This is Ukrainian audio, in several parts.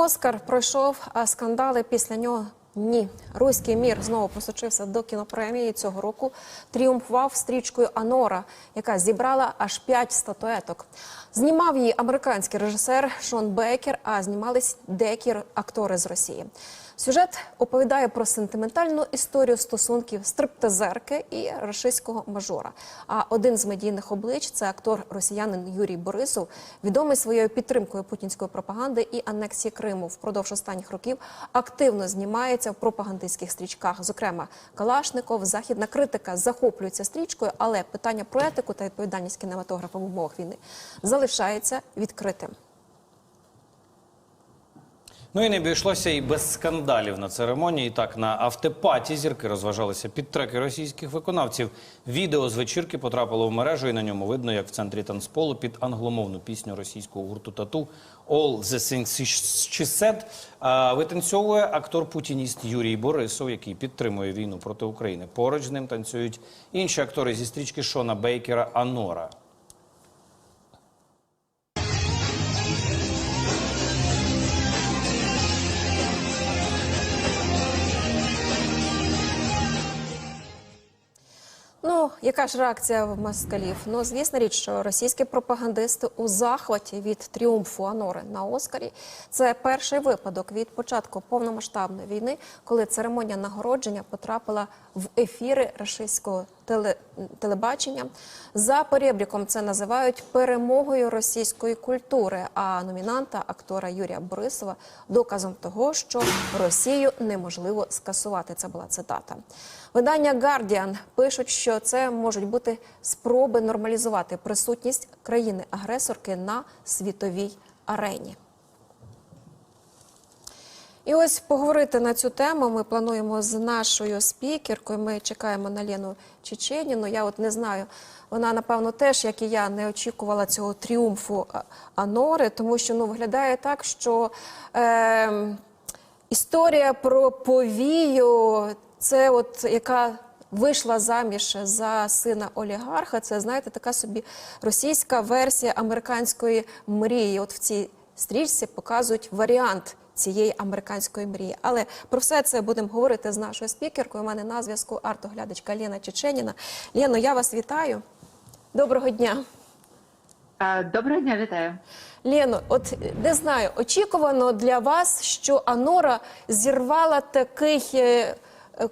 Оскар пройшов, а скандали після нього ні. Руський мір знову посочився до кінопремії цього року. Тріумфував стрічкою Анора, яка зібрала аж п'ять статуеток. Знімав її американський режисер Шон Бекер, а знімались деякі актори з Росії. Сюжет оповідає про сентиментальну історію стосунків стриптизерки і рашистського мажора. А один з медійних облич це актор росіянин Юрій Борисов, відомий своєю підтримкою путінської пропаганди і анексії Криму. Впродовж останніх років активно знімається в пропагандистських стрічках. Зокрема, Калашников, західна критика захоплюється стрічкою, але питання про етику та відповідальність кінематографа в умовах війни залишається відкритим. Ну і не обійшлося і без скандалів на церемонії. Так, на автопаті зірки розважалися під треки російських виконавців. Відео з вечірки потрапило в мережу, і на ньому видно, як в центрі танцполу під англомовну пісню російського гурту Тату «All the things she said» витанцьовує актор-путініст Юрій Борисов, який підтримує війну проти України. Поруч з ним танцюють інші актори зі стрічки Шона Бейкера Анора. Яка ж реакція в москалів? Ну, звісна річ, що російські пропагандисти у захваті від тріумфу Анори на Оскарі. Це перший випадок від початку повномасштабної війни, коли церемонія нагородження потрапила в ефіри російського теле, телебачення. За перебріком це називають перемогою російської культури. А номінанта актора Юрія Борисова доказом того, що Росію неможливо скасувати. Це була цитата. Видання Guardian пишуть, що це можуть бути спроби нормалізувати присутність країни-агресорки на світовій арені. І ось поговорити на цю тему ми плануємо з нашою спікеркою. Ми чекаємо на Лену Чеченіну. Я от не знаю, вона напевно теж, як і я, не очікувала цього тріумфу Анори, тому що ну виглядає так, що е, історія про повію, це от яка. Вийшла заміж за сина олігарха. Це знаєте, така собі російська версія американської мрії. От в цій стрічці показують варіант цієї американської мрії. Але про все це будемо говорити з нашою спікеркою. У мене на зв'язку артоглядачка Лена Чеченіна. Лено, я вас вітаю. Доброго дня. Е, Доброго дня, вітаю. Лено, от не знаю, очікувано для вас, що Анора зірвала такий е,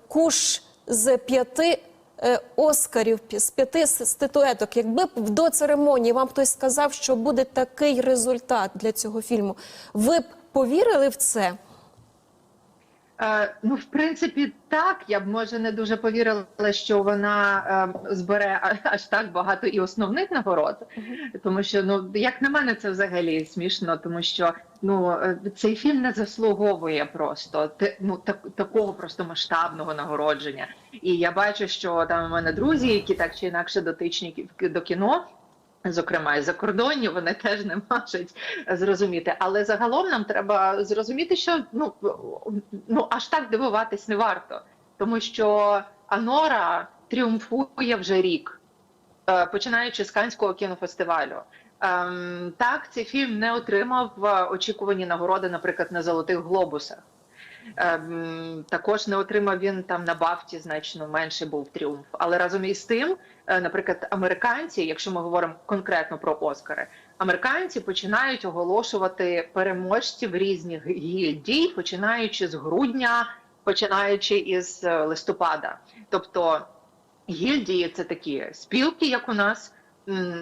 куш з п'яти е, оскарів, з п'яти статуеток. Якби до церемонії вам хтось сказав, що буде такий результат для цього фільму, ви б повірили в це? Е, ну, в принципі, так. Я б може не дуже повірила, що вона е, збере аж так багато і основних нагород, тому що ну як на мене, це взагалі смішно, тому що ну е, цей фільм не заслуговує просто ну так такого просто масштабного нагородження. І я бачу, що там у мене друзі, які так чи інакше дотичні до кіно. Зокрема, і закордонні вони теж не можуть зрозуміти. Але загалом нам треба зрозуміти, що ну, ну аж так дивуватись не варто, тому що Анора тріумфує вже рік, е, починаючи з Канського кінофестивалю. Ем, Так, цей фільм не отримав е, очікувані нагороди, наприклад, на золотих глобусах. Ем, також не отримав він там на Бафті значно менше був тріумф. Але разом із тим, е, наприклад, американці, якщо ми говоримо конкретно про Оскари, американці починають оголошувати переможців різних гільдій, починаючи з грудня, починаючи із е, листопада. Тобто гільдії це такі спілки, як у нас.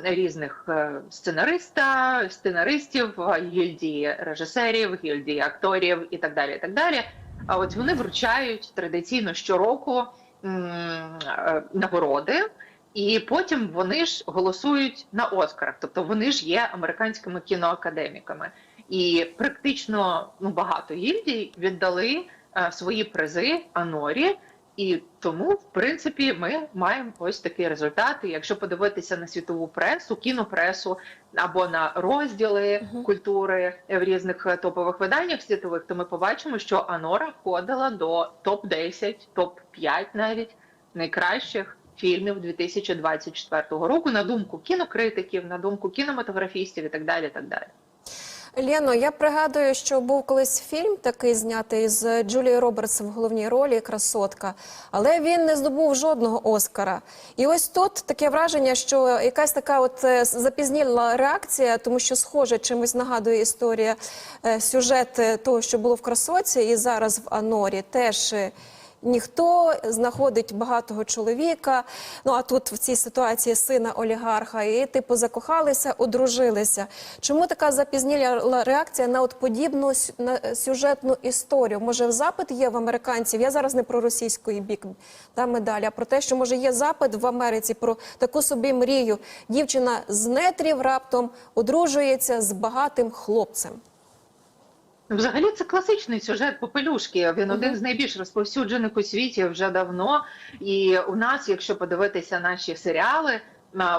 Різних е, сценариста, сценаристів, гільдії режисерів, гільдії акторів і так далі. І так далі. А от вони вручають традиційно щороку е, нагороди, і потім вони ж голосують на Оскарах. Тобто вони ж є американськими кіноакадеміками. І практично ну багато гільдій віддали е, свої призи Анорі. І тому, в принципі, ми маємо ось такий результат. І якщо подивитися на світову пресу, кінопресу або на розділи Мгм. культури в різних е, топових виданнях світових, то ми побачимо, що Анора входила до топ 10 топ 5 навіть найкращих фільмів 2024 року. На думку кінокритиків, на думку кінематографістів і так далі. Так далі. Лєно, я пригадую, що був колись фільм такий знятий з Джулією Робертс в головній ролі Красотка, але він не здобув жодного Оскара. І ось тут таке враження, що якась така от е, запізніла реакція, тому що схоже чимось нагадує історія е, сюжет е, того, що було в красоці, і зараз в Анорі теж. Ніхто знаходить багатого чоловіка. Ну а тут в цій ситуації сина олігарха, і типу закохалися, одружилися. Чому така запізніла реакція на от подібну на сюжетну історію? Може, запит є в американців? Я зараз не про російський бік та медалі, а про те, що може є запит в Америці про таку собі мрію. Дівчина з нетрів раптом одружується з багатим хлопцем. Взагалі це класичний сюжет попелюшки. Він один з найбільш розповсюджених у світі вже давно. І у нас, якщо подивитися наші серіали.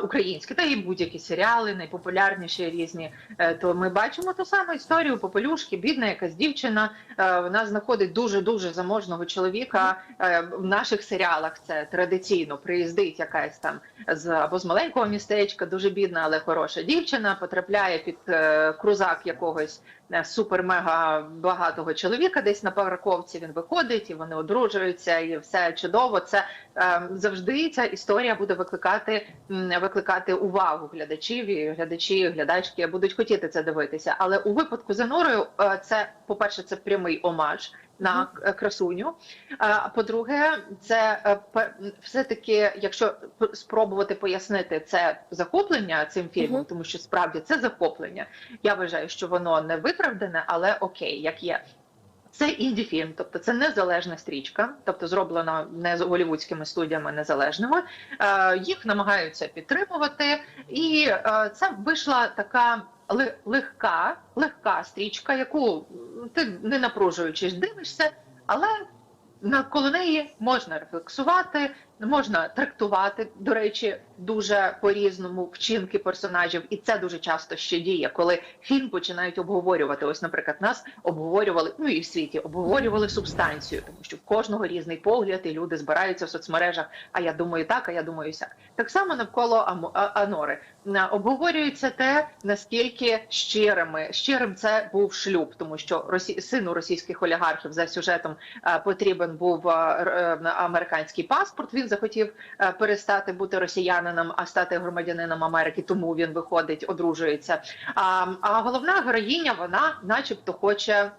Українські та і будь-які серіали, найпопулярніші різні, е, то ми бачимо ту саму історію попелюшки, бідна якась дівчина. е, Вона знаходить дуже дуже заможного чоловіка. Е, В наших серіалах це традиційно приїздить якась там з або з маленького містечка, дуже бідна, але хороша дівчина, потрапляє під крузак якогось супер-мега багатого чоловіка десь на парковці. Він виходить і вони одружуються, і все чудово. Це е, завжди ця історія буде викликати викликати увагу глядачів і глядачі, глядачки будуть хотіти це дивитися. Але у випадку з Анорою е, це, по перше, це прямий омаж. На красуню. А по-друге, це е, все-таки, якщо спробувати пояснити це захоплення цим фільмом, тому що справді це захоплення. Я вважаю, що воно не виправдане, але окей, як є. Це інді-фільм, тобто це незалежна стрічка, тобто зроблена не з голівудськими студіями незалежними. Е, їх намагаються підтримувати, і е, це вийшла така легка, легка стрічка, яку ти не напружуючись дивишся, але на коло неї можна рефлексувати, можна трактувати. До речі, дуже по-різному вчинки персонажів, і це дуже часто ще діє, коли фільм починають обговорювати. Ось, наприклад, нас обговорювали, ну і в світі обговорювали субстанцію, тому що в кожного різний погляд, і люди збираються в соцмережах. А я думаю, так, а я думаю, сяк. Так само навколо Анори обговорюється те, наскільки щирими щирим це був шлюб, тому що росі... сину російських олігархів за сюжетом е, потрібен був е, е, американський паспорт. Він захотів е, перестати бути росіянином, а стати громадянином Америки. Тому він виходить, одружується. А головна героїня, вона, начебто, хоче.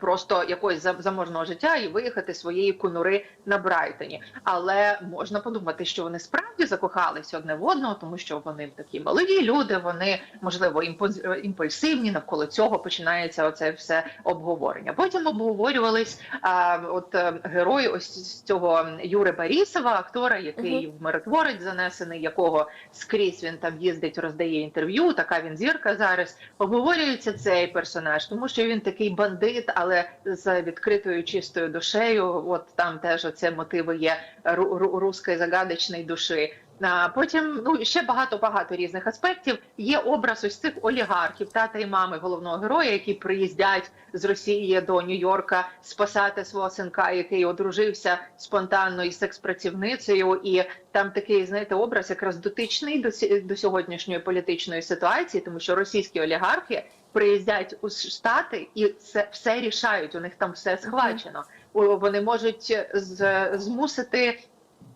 Просто якогось зам- заможного життя і виїхати своєї конури на Брайтоні. Але можна подумати, що вони справді закохалися одне в одного, тому що вони такі молоді люди, вони можливо імпульс- імпульсивні. Навколо цього починається оце все обговорення. Потім обговорювались а, от е, герой ось з цього Юри Борисова, актора, який в миротворець занесений, якого скрізь він там їздить, роздає інтерв'ю. Така він зірка зараз. Обговорюється цей персонаж, тому що він такий бандит, але з відкритою чистою душею. От там теж оце мотиви є ру- ру- руської загадочної душі. А потім ну ще багато багато різних аспектів. Є образ ось цих олігархів, тата і мами головного героя, які приїздять з Росії до Нью-Йорка спасати свого синка, який одружився спонтанно із секс-працівницею, і там такий знаєте образ, якраз дотичний до до сьогоднішньої політичної ситуації, тому що російські олігархи приїздять у штати і це все рішають. У них там все схвачено. Вони можуть з- змусити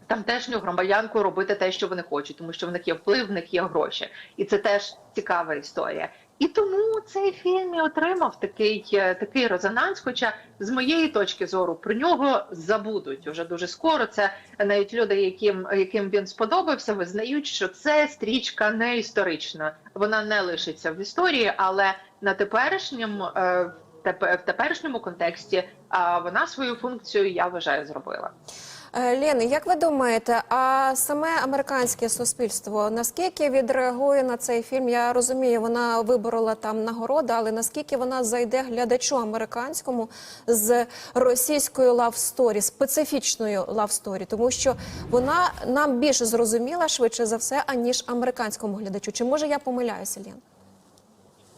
тамтешню громадянку робити те, що вони хочуть, тому що в них є вплив, в них є гроші, і це теж цікава історія. І тому цей фільм і отримав такий, е, такий резонанс. Хоча з моєї точки зору про нього забудуть уже дуже скоро. Це навіть люди, яким, яким він сподобався, визнають, що це стрічка не історична. Вона не лишиться в історії, але на теперішньому е, в теперішньому контексті вона свою функцію я вважаю зробила. Е, Лєни, як ви думаєте, а саме американське суспільство наскільки відреагує на цей фільм? Я розумію, вона виборола там нагороду, але наскільки вона зайде глядачу американському з російською лавсторі, специфічною лавсторі, тому що вона нам більше зрозуміла швидше за все, аніж американському глядачу. Чи може я помиляюся, Лєн?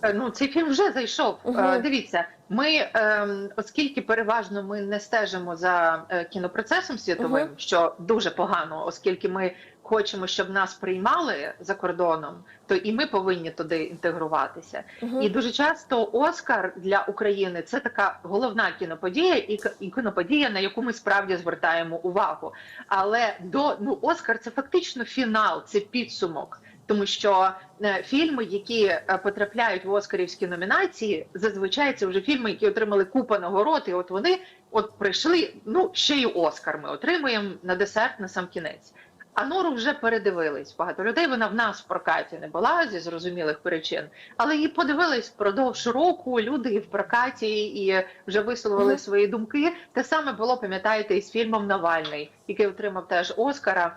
Е, Ну, цей фільм вже зайшов. Е, Дивіться, ми, ем, оскільки переважно ми не стежимо за е, кінопроцесом світовим, Мгм. що дуже погано, оскільки ми хочемо, щоб нас приймали за кордоном, то і ми повинні туди інтегруватися. І дуже часто Оскар для України це така головна кіноподія, і кіноподія, на яку ми справді звертаємо увагу. Але до ну Оскар це фактично фінал, це підсумок. Тому що е, фільми, які е, потрапляють в Оскарівські номінації, зазвичай це вже фільми, які отримали купа нагород, і от вони от прийшли. Ну ще й Оскар ми отримуємо на десерт на сам кінець. А Нору вже передивились. Багато людей вона в нас в прокаті не була зі зрозумілих причин, але її подивились впродовж року. Люди і в прокаті і вже висловили свої думки. Те саме було, пам'ятаєте, із фільмом Навальний, який отримав теж Оскара.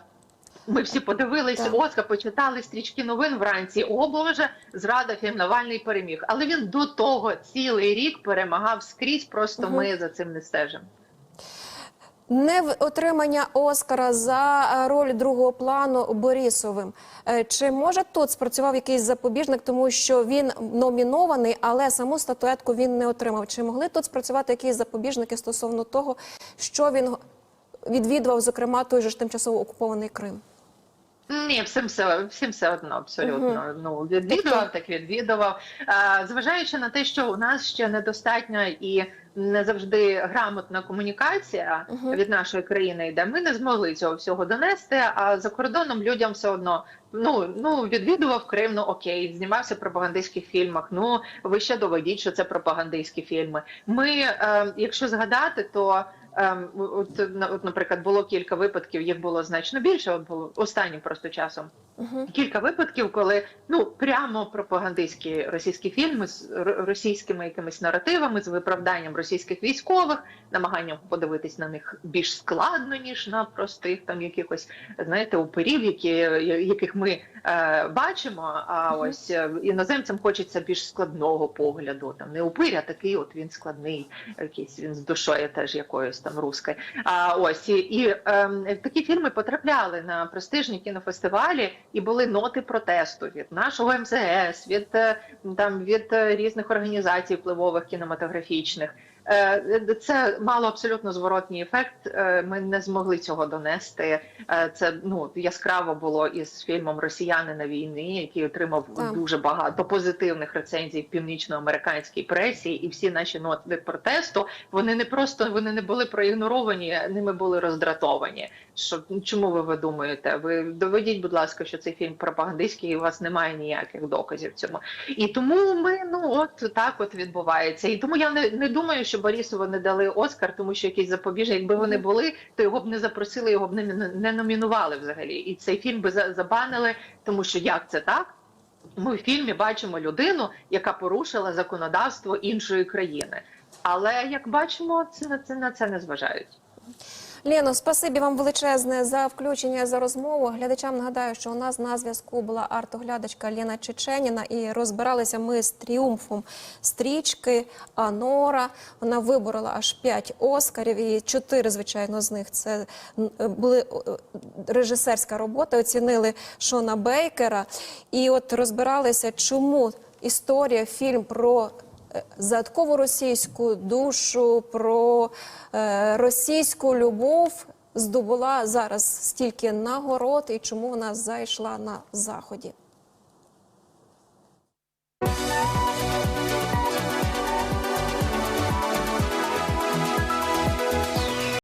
Ми всі подивилися Так. Оскар, почитали стрічки новин вранці. О Боже, зрада фільм Навальний переміг. Але він до того цілий рік перемагав скрізь. Просто Мгм. ми за цим не стежимо. Не в- отримання Оскара за е, роль другого плану Борісовим. Е, Чи може тут спрацював якийсь запобіжник, тому що він номінований, але саму статуетку він не отримав? Чи могли тут спрацювати якісь запобіжники стосовно того, що він відвідував, зокрема, той же ж тимчасово окупований Крим? Ні, всім все всім все одно абсолютно. Ну відвідував, так відвідував. А, зважаючи на те, що у нас ще недостатня і не завжди грамотна комунікація Мгм. від нашої країни йде, ми не змогли цього всього донести. А за кордоном людям все одно ну ну відвідував Крим, ну окей, знімався в пропагандистських фільмах. Ну ви ще доведіть, що це пропагандистські фільми. Ми, е, якщо згадати, то от, на- от, наприклад, було кілька випадків, їх було значно більше. От було останнім просто часом. Угу. Кілька випадків, коли ну прямо пропагандистські російські фільми з російськими якимись наративами, з виправданням російських військових, намаганням подивитись на них більш складно ніж на простих там якихось знаєте упирів, які яких ми е, бачимо. А Мгм. ось е, іноземцям хочеться більш складного погляду. Там не упир, а такий, от він складний, якийсь він з душою теж якоюсь там русской. А ось і, і ем, такі фільми потрапляли на престижні кінофестивалі, і були ноти протесту від нашого МЗС, від е, там від е, різних організацій впливових кінематографічних. Е, Це мало абсолютно зворотній ефект. Е, Ми не змогли цього донести. Е, Це ну яскраво було із фільмом Росіяни на війні, який отримав Так. дуже багато позитивних рецензій в північноамериканській пресі, і всі наші ноти протесту вони не просто вони не були проігноровані, ними були роздратовані. Що чому ви, ви думаєте? Ви доведіть, будь ласка, що цей фільм пропагандистський, і у вас немає ніяких доказів цьому. І тому ми ну от так от відбувається. І тому я не, не думаю, що Борісову не дали Оскар, тому що якісь запобіжні, якби вони були, то його б не запросили, його б не, не номінували взагалі. І цей фільм би за- забанили, тому що як це так? Ми в фільмі бачимо людину, яка порушила законодавство іншої країни. Але як бачимо, це на це на це не зважають. Лено, спасибі вам величезне за включення за розмову. Глядачам нагадаю, що у нас на зв'язку була артоглядачка Лена Чеченіна, і розбиралися ми з тріумфом стрічки Анора. Вона виборола аж п'ять оскарів, і чотири, звичайно, з них це були е, режисерська робота. Оцінили Шона Бейкера. І от розбиралися, чому історія, фільм про е, загадкову російську душу, про е, російську любов здобула зараз стільки нагород і чому вона зайшла на заході.